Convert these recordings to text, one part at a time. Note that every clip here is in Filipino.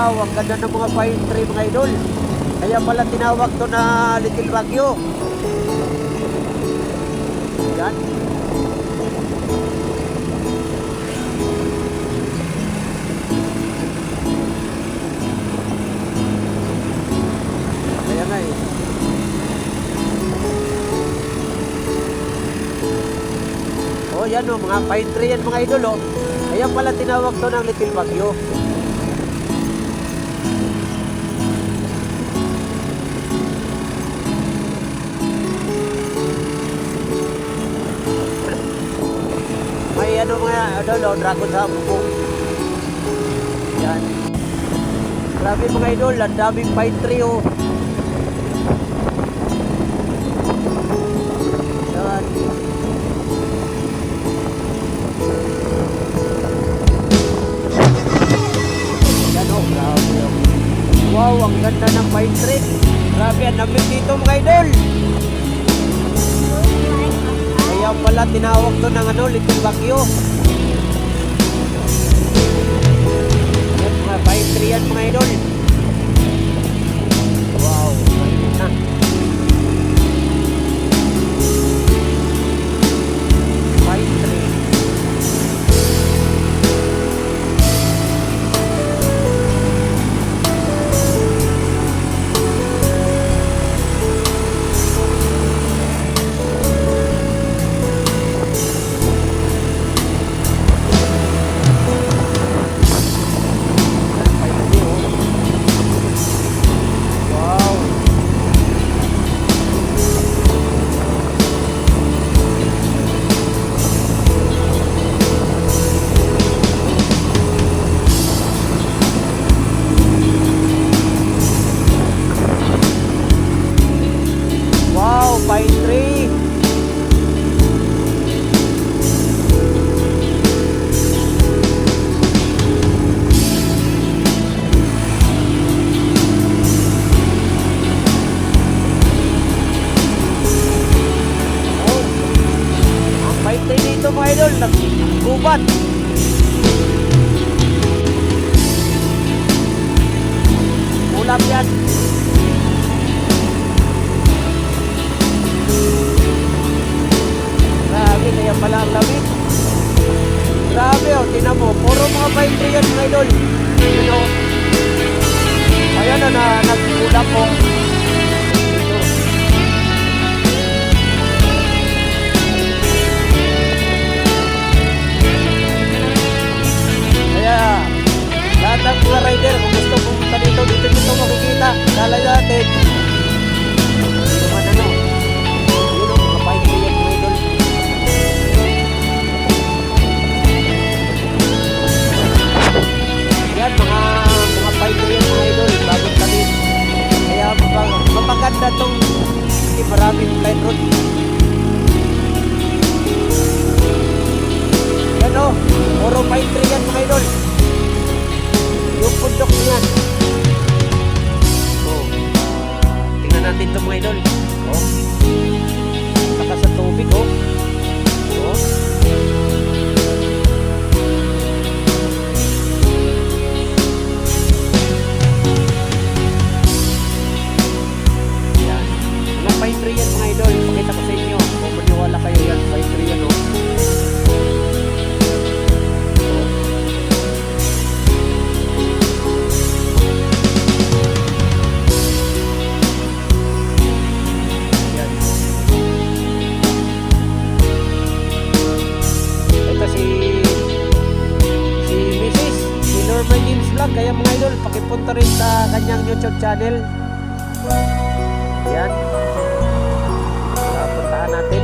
Wow, ang ganda ng mga pine tree mga idol. Kaya pala tinawag to na Little Baguio. Yan. Kaya nga eh. Oh, yan oh, mga pine tree yan mga idol oh. Kaya pala tinawag to ng Little Baguio. Ano, no, dragon sa bubong. Yan. Grabe mga idol, ang daming pine tree oh. Yan. Oh, oh. Wow, ang ganda ng pine tree. Grabe, ang lamig dito mga idol. Kaya pala tinawag to ng ano, Little Baguio. Mga pine tree yan mga idol. Natin ito mga Kaya mga idol, pakipunta rin sa kanyang YouTube channel. Yan. Puntahan natin.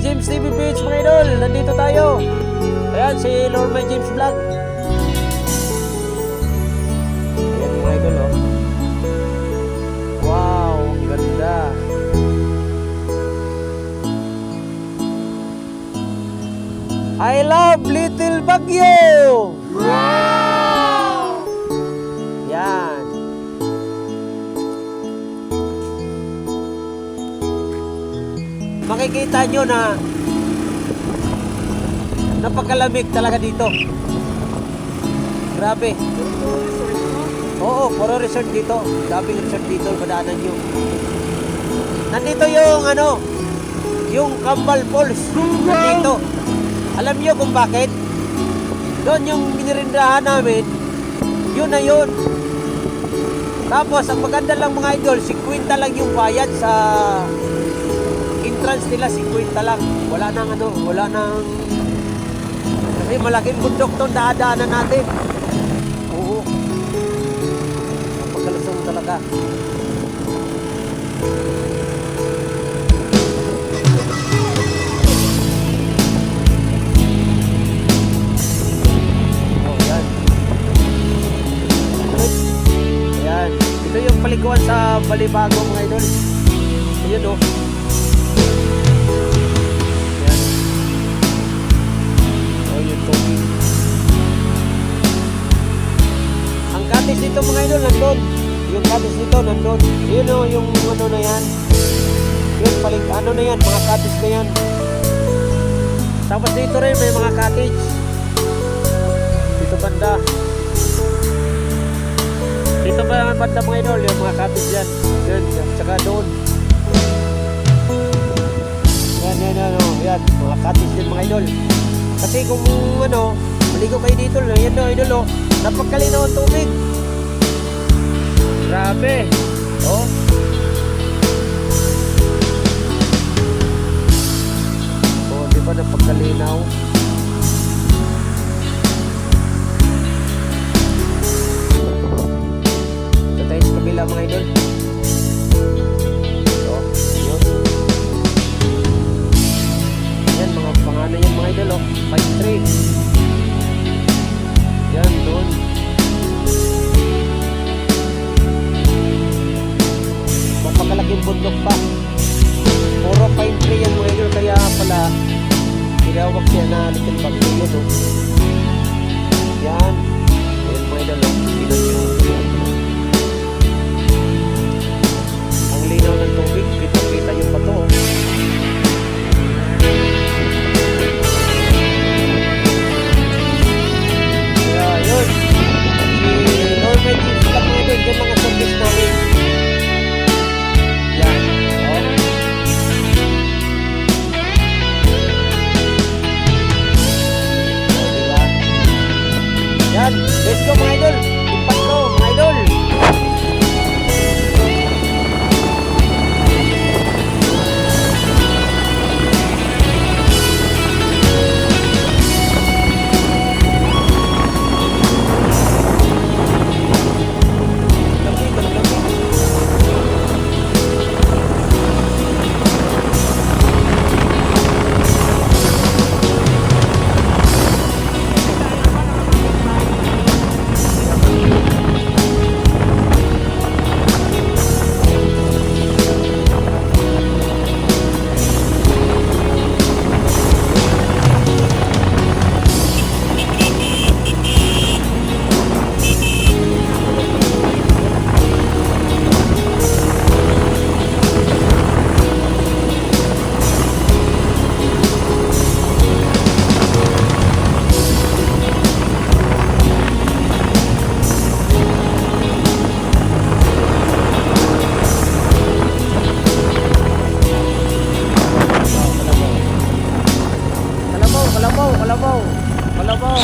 James TV Beach mga idol, nandito tayo. Ayan, si Norma James Vlog. I love Little Baguio! Yan. Makikita nyo na Napakalamig talaga dito. Grabe. Oo, puro resort dito. Daming resort dito, madaanan nyo. Nandito yung ano, yung Kambal Falls. Nandito. Alam nyo kung bakit? Doon yung binirindahan namin, yun na yun. Tapos, ang maganda lang mga idol, 50 lang yung bayad sa entrance nila, 50 lang. Wala nang ano, wala nang... Kasi malaking bundok tong daadaanan natin. Oo. Pagkalusong talaga. Balibago mga idol. Ayan o. Oh, katis dito mga idol nandun. Yung katis dito nandun. Yun o, yung ano na yan. Yun, palig, ano na yan, mga katis na yan. Tapos dito rin may mga cottage. Dito banda. Banda mga idol, yung mga cottage yan. Yan. Tsaka doon. Yan, yan, yan, oh. yan. Mga cottage din mga idol. Kasi kung ano, maligo kayo dito, yan no, idol, oh. Napagkalinaw ang tubig. Grabe. Oh. Oh, di ba napagkalinaw? Ito kabila mga idol.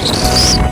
go.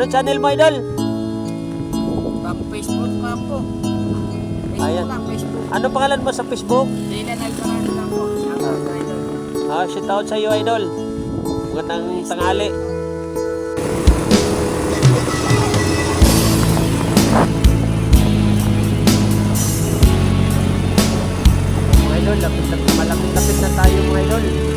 Ano channel mo, Idol? Pang Facebook pa po. Facebook Ayan. lang, Facebook. Ano pangalan mo sa Facebook? Dylan Alvarado lang po. Shout out, Idol. Ah, shout out sa iyo, Idol. Magandang tanghali. Mga Idol, lapit-lapit na tayo, mga Idol.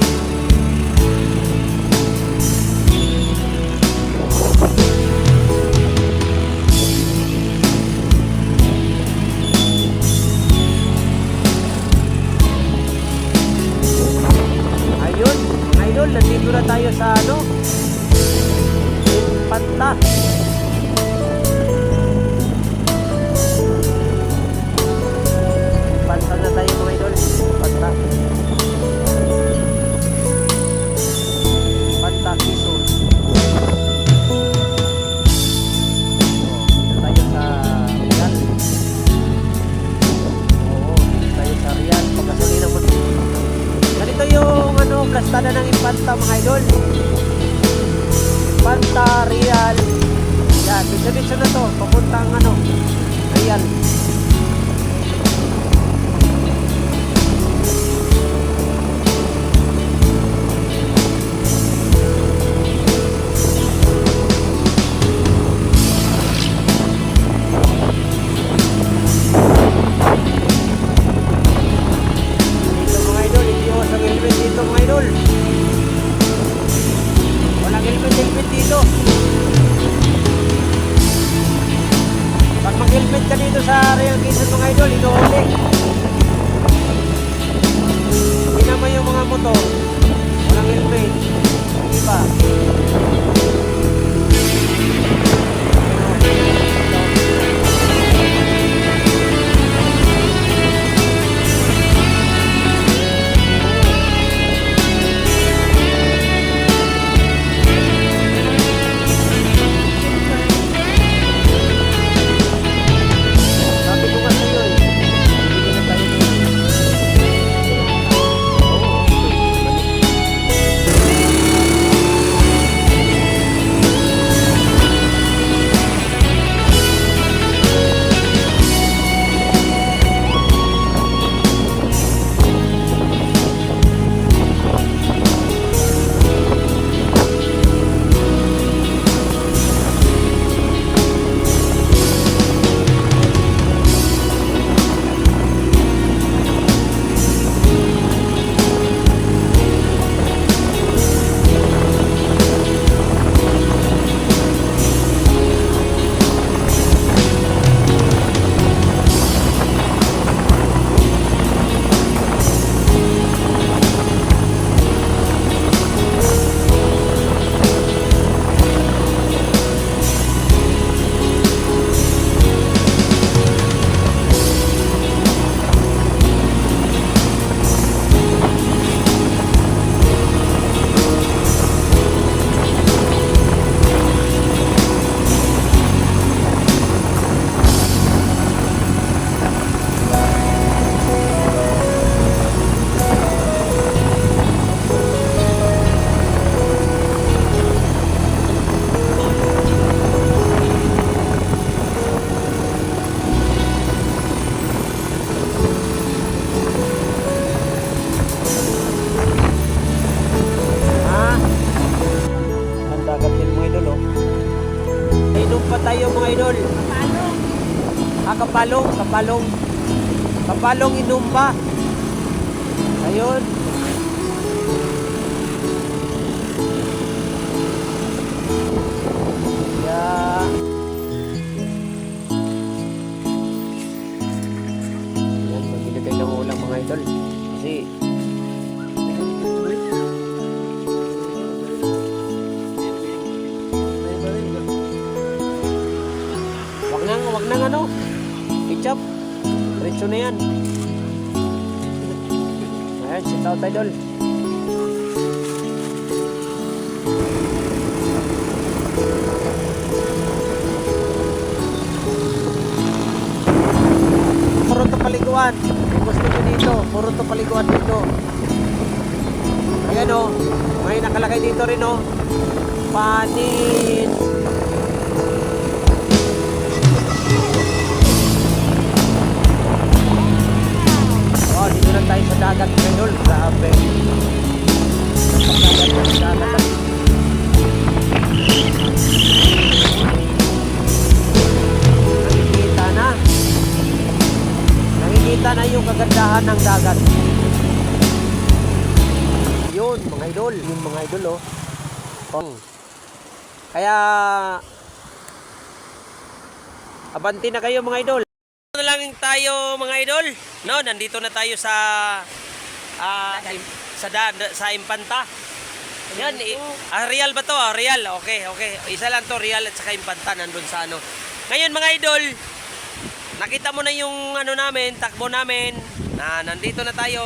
Balong Inumba. paliguan. Gusto nyo dito, puro to paliguan dito. Ayan o, may nakalagay dito rin oh. o. Panin. Oh, dito na tayo sa dagat. Grabe. Sa dagat, sa dagat. Makikita na yung kagandahan ng dagat. Yun, mga idol. Yung mga idol, oh. oh. Kaya, abanti na kayo mga idol. Ito na lang tayo mga idol. No, nandito na tayo sa ah, sa da, da- sa Impanta. Yan, i- ah, real ba to? Ah, real. Okay, okay. Isa lang to, real at saka Impanta nandun sa ano. Ngayon mga idol, nakita mo na yung ano namin, takbo namin na nandito na tayo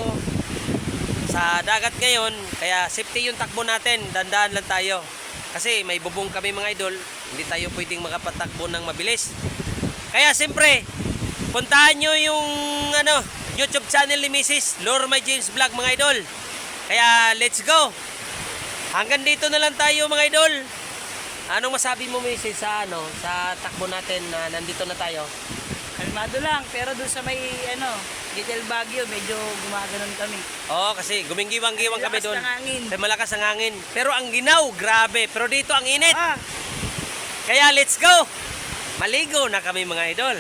sa dagat ngayon. Kaya safety yung takbo natin, dandaan lang tayo. Kasi may bubong kami mga idol, hindi tayo pwedeng makapatakbo ng mabilis. Kaya siyempre, puntahan nyo yung ano, YouTube channel ni Mrs. Lord James Vlog mga idol. Kaya let's go! Hanggang dito na lang tayo mga idol. Anong masabi mo Mrs. sa ano, sa takbo natin na nandito na tayo? Kalmado lang, pero doon sa may ano, Little Baguio, medyo gumaganon kami. Oo, kasi guminggiwang-giwang kami Lakas doon. ng hangin. Kasi malakas ang hangin. Pero ang ginaw, grabe. Pero dito ang init. Ah, Kaya let's go! Maligo na kami mga idol.